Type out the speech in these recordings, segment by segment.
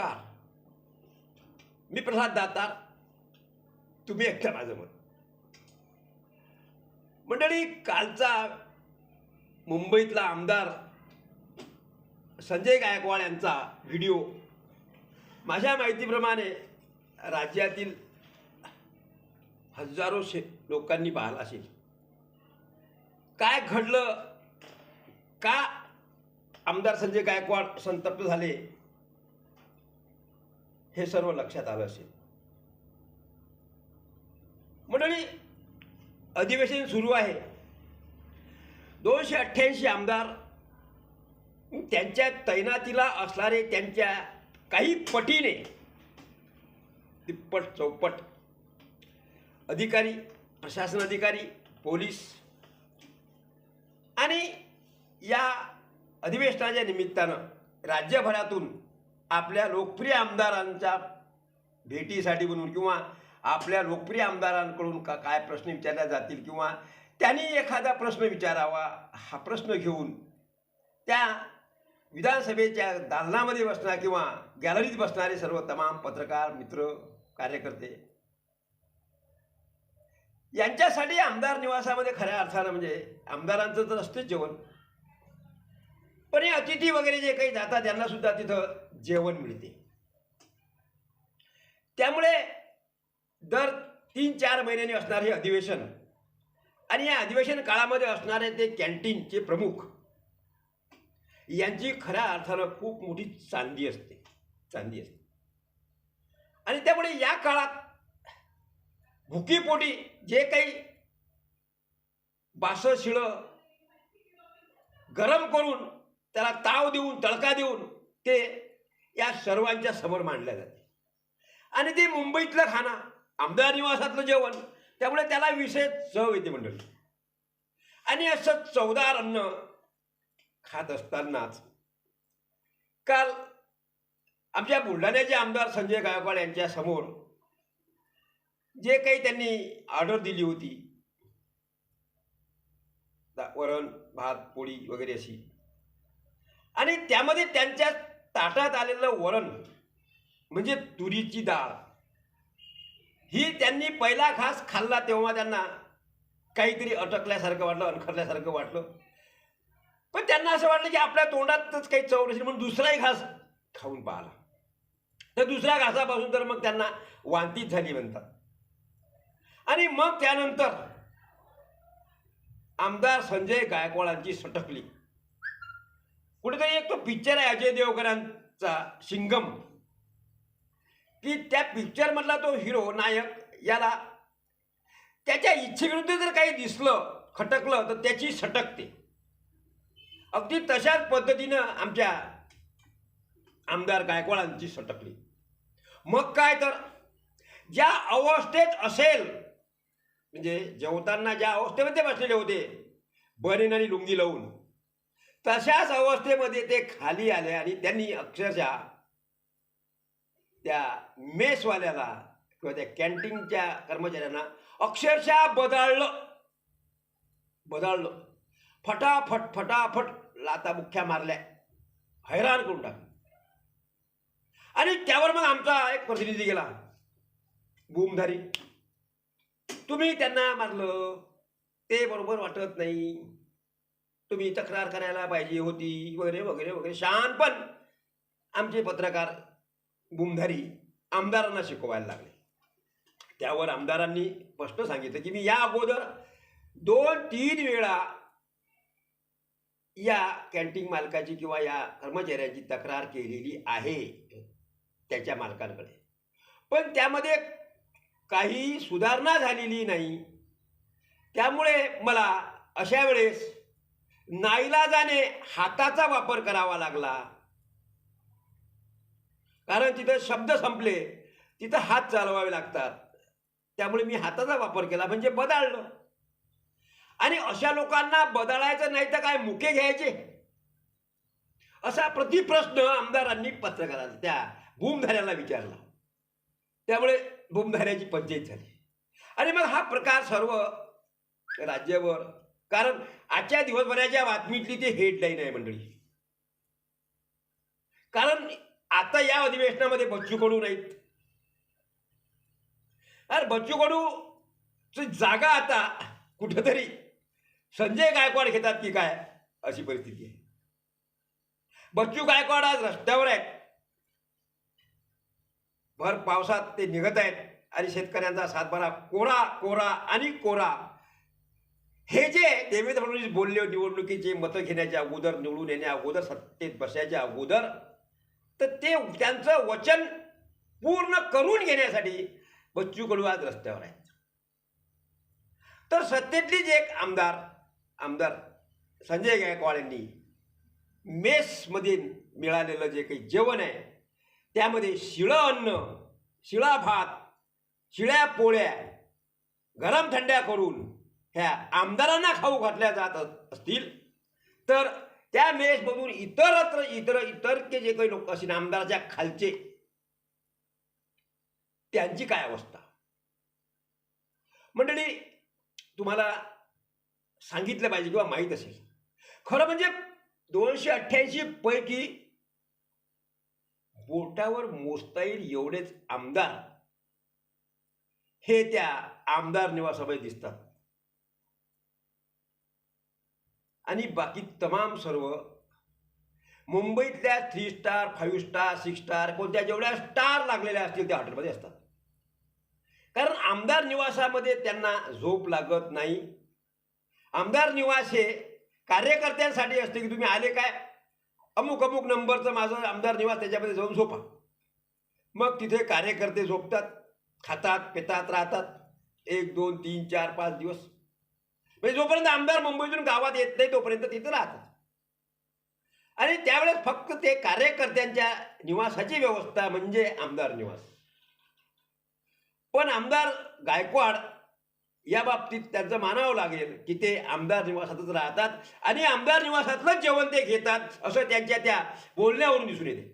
नमस्कार. मी प्रल्हाद दातार. तुम्ही एकट्या माझं मत मंडळी कालचा मुंबईतला आमदार संजय गायकवाड यांचा व्हिडिओ माझ्या माहितीप्रमाणे राज्यातील हजारो शे लोकांनी पाहिला असेल. काय घडलं? का आमदार संजय गायकवाड संतप्त झाले? हे सर्व लक्षात आलं असेल. मंडळी अधिवेशन सुरू आहे. दोनशे अठ्ठ्याऐंशी आमदार त्यांच्या तैनातीला असणारे त्यांच्या काही पटीने तिप्पट चौपट अधिकारी प्रशासन अधिकारी पोलीस आणि या अधिवेशनाच्या निमित्तानं राज्यभरातून आपल्या लोकप्रिय आमदारांच्या भेटीसाठी म्हणून किंवा आपल्या लोकप्रिय आमदारांकडून का काय प्रश्न विचारले जातील किंवा त्यांनी एखादा प्रश्न विचारावा हा प्रश्न घेऊन त्या विधानसभेच्या दालनामध्ये बसणार किंवा गॅलरीत बसणारे सर्व तमाम पत्रकार मित्र कार्यकर्ते यांच्यासाठी आमदार निवासामध्ये खऱ्या अर्थानं म्हणजे आमदारांचं तर असतेच जेवण. पण हे अतिथी वगैरे जे काही जातात त्यांना सुद्धा तिथं जेवण मिळते. त्यामुळे दर तीन चार महिन्यांनी असणारे हे अधिवेशन आणि या अधिवेशन काळामध्ये असणारे ते कॅन्टीनचे प्रमुख यांची खऱ्या अर्थानं खूप मोठी चांदी असते चांदी असते. आणि त्यामुळे या काळात भुकीपोटी जे काही बासं शिळं गरम करून त्याला ताव देऊन तडका देऊन ते या सर्वांच्या समोर मांडल्या जाते. आणि ते मुंबईतलं खाणं आमदार निवासातलं जेवण त्यामुळे त्याला विषय चव येते मंडळी. आणि असं चवदार अन्न खात असतानाच काल आमच्या बुलढाण्याचे आमदार संजय गायकवाड यांच्या समोर जे काही त्यांनी ऑर्डर दिली होती वरण भात पोळी वगैरे अशी. आणि त्यामध्ये त्यांच्या ताटात आलेलं वरण म्हणजे तुरीची डाळ ही त्यांनी पहिला घास खाल्ला तेव्हा त्यांना काहीतरी अटकल्यासारखं वाटलं अनखरल्यासारखं वाटलं. पण त्यांना असं वाटलं की आपल्या तोंडातच काही चव नसेल म्हणून दुसराही घास खाऊन पाहिला. तर दुसऱ्या घासापासून तर मग त्यांना वांतीच झाली म्हणतात. आणि मग त्यानंतर आमदार संजय गायकवाडांची सटकली. कुठेतरी एक तो पिक्चर आहे अजय देवकरांचा शिंगम. की त्या पिक्चरमधला तो हिरो नायक याला त्याच्या इच्छेविरुद्ध जर काही दिसलं खटकलं तर त्याची सटकते. अगदी तशाच पद्धतीनं आमच्या आमदार गायकवाडांची सटकली. मग काय तर ज्या अवस्थेत असेल म्हणजे जेवताना ज्या अवस्थेमध्ये बसलेले होते बनेन आणि लुंगी लावून तशाच अवस्थेमध्ये ते खाली आले आणि त्यांनी अक्षरशः त्या मेसवाल्याला किंवा त्या कॅन्टीनच्या कर्मचाऱ्यांना अक्षरशः बदळलं. बदळलं. फटाफट फटाफट लाता मुख्या मारल्या. हैराण करून टाकलं. आणि त्यावर मग आमचा एक प्रतिनिधी गेला. बूमधारी. तुम्ही त्यांना मारलं. ते बरोबर वाटत नाही. तुम्ही तक्रार करायला पाहिजे होती वगैरे वगैरे वगैरे. शानपण आमचे पत्रकार बुमधारी आमदारांना शिकवायला लागले. त्यावर आमदारांनी स्पष्ट सांगितलं की मी या अगोदर दोन तीन वेळा या कॅन्टीन मालकाची किंवा या कर्मचाऱ्यांची तक्रार केलेली आहे त्याच्या मालकांकडे. पण त्यामध्ये काही सुधारणा झालेली नाही. त्यामुळे मला अशा वेळेस नाईलाजाने हाताचा वापर करावा लागला. कारण तिथं शब्द संपले तिथं हात चालवावे लागतात. त्यामुळे मी हाताचा वापर केला म्हणजे बदाळलं आणि अशा लोकांना बदलायचं नाही तर काय मुके घ्यायचे? असा प्रतिप्रश्न आमदारांनी पत्रकाराला त्या भूमधाऱ्याला विचारला. त्यामुळे भूमधाऱ्याची पंचायत झाली. आणि मग हा प्रकार सर्व राज्यभर कारण आजच्या दिवसभराच्या बातमीतली ती हेडलाईन आहे मंडळी. कारण आता या अधिवेशनामध्ये बच्चू कडू नाहीत. अरे बच्चू कडू जागा आता कुठंतरी संजय गायकवाड घेतात की काय अशी परिस्थिती आहे. बच्चू गायकवाड आज रस्त्यावर आहेत. भर पावसात ते निघत आहेत आणि शेतकऱ्यांचा सातबारा कोरा कोरा आणि कोरा हे जे देवेंद्र फडणवीस बोलले निवडणुकीचे मतं घेण्याच्या अगोदर निवडून येण्या अगोदर सत्तेत बसायच्या अगोदर तर ते त्यांचं वचन पूर्ण करून घेण्यासाठी बच्चू कडू आज रस्त्यावर आहेत. तर सत्तेतलीच एक आमदार आमदार संजय गायकवाड यांनी मेसमध्ये मिळालेलं जे काही जेवण आहे त्यामध्ये शिळं अन्न शिळा भात शिळ्या पोळ्या गरम थंड्या करून ह्या आमदारांना खाऊ घातल्या जात असतील. तर त्या मेसमधून इतरत्र इतर इतरके जे काही लोक असतील आमदाराच्या खालचे त्यांची काय अवस्था? मंडळी तुम्हाला सांगितलं पाहिजे किंवा माहीत असेल. खरं म्हणजे दोनशे अठ्ठ्याऐंशी पैकी बोटावर मोजता येईल एवढेच आमदार. हे त्या आमदार निवासामध्ये दिसतात. आणि बाकी तमाम सर्व मुंबईतल्या three star five star six star कोणत्या जेवढ्या स्टार लागलेल्या असतील त्या हॉटेलमध्ये असतात. कारण आमदार निवासामध्ये त्यांना झोप लागत नाही. आमदार निवास हे कार्यकर्त्यांसाठी असते की तुम्ही आले काय? अमुक अमुक नंबरचं माझं आमदार निवास त्याच्यामध्ये जाऊन झोपा. मग तिथे कार्यकर्ते झोपतात खातात पितात राहतात. एक दोन तीन चार पाच दिवस. म्हणजे जोपर्यंत आमदार मुंबईतून गावात येत नाही तोपर्यंत तिथे राहतात. आणि त्यावेळेस फक्त ते कार्यकर्त्यांच्या निवासाची व्यवस्था म्हणजे आमदार निवास. पण आमदार गायकवाड या बाबतीत त्यांचं मानावं लागेल की ते आमदार निवासातच राहतात आणि आमदार निवासातलंच जेवण ते घेतात असं त्यांच्या त्या बोलण्यावरून दिसून येते.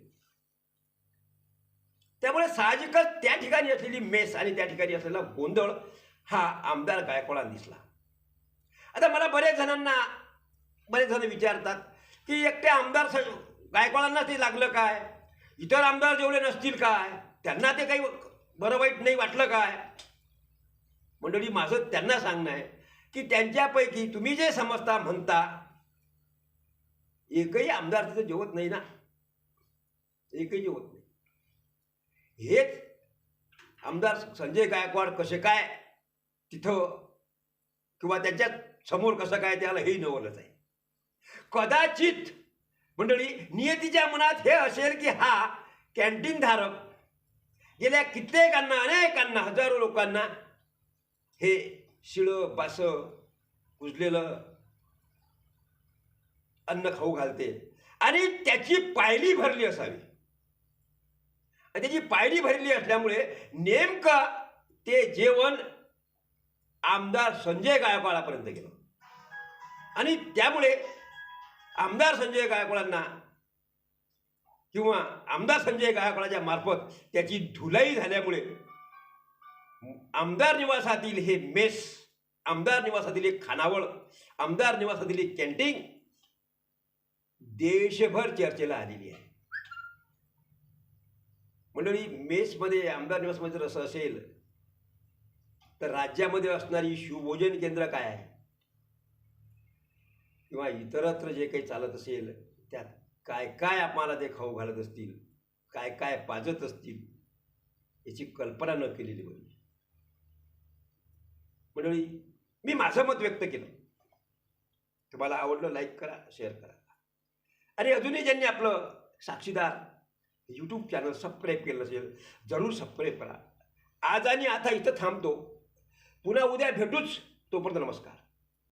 त्यामुळे साहजिकच त्या ठिकाणी असलेली मेस आणि त्या ठिकाणी असलेला गोंधळ हा आमदार गायकवाडांना दिसला. आता मला बरेच जणांना बरेच जण विचारतात की एकटे आमदार स- गायकवाडांना ते लागलं काय? इतर आमदार जेवढे नसतील काय? त्यांना ते काही बरं वाईट नाही वाटलं काय? मंडळी माझं त्यांना सांगणं आहे की त्यांच्यापैकी तुम्ही जे समजता म्हणता एकही आमदार तिथं जेवत नाही ना. एकही जेवत नाही. हेच आमदार संजय गायकवाड कसे काय तिथं किंवा त्यांच्यात समोर कसं काय त्याला हेही नवलच आहे. कदाचित मंडळी नियतीच्या मनात हे असेल की हा कॅन्टीन धारक गेल्या कित्येकांना अनेकांना हजारो लोकांना हे शिळं बास कुजलेलं अन्न खाऊ घालते. आणि त्याची पायली भरली असावी. आणि त्याची पायली भरली असल्यामुळे नेमकं ते जेवण आमदार संजय गायकवाडापर्यंत गेलं. आणि त्यामुळे आमदार संजय गायकवाडांना किंवा आमदार संजय गायकवाडाच्या मार्फत त्याची धुलाई झाल्यामुळे आमदार निवासातील हे मेस आमदार निवासातील एक खानावळ आमदार निवासातील एक कॅन्टीन देशभर चर्चेला आलेली आहे. मंडळी मेसमध्ये आमदार निवासमध्ये जर असं असेल तर राज्यामध्ये असणारी शिवभोजन केंद्र काय आहे? किंवा इतरत्र जे काही चालत असेल त्यात काय काय आम्हाला ते खाऊ घालत असतील काय काय पाजत असतील याची कल्पना न केलेली बरी मंडळी मी माझं मत व्यक्त केलं. तुम्हाला आवडलं लाईक करा शेअर करा. आणि अजूनही ज्यांनी आपलं साक्षीदार यूट्यूब चॅनल सबस्क्राईब केलं असेल जरूर सबस्क्राईब करा. आज आणि आता इथं थांबतो. पुन्हा उद्या भेटूच. तोपर्यंत नमस्कार.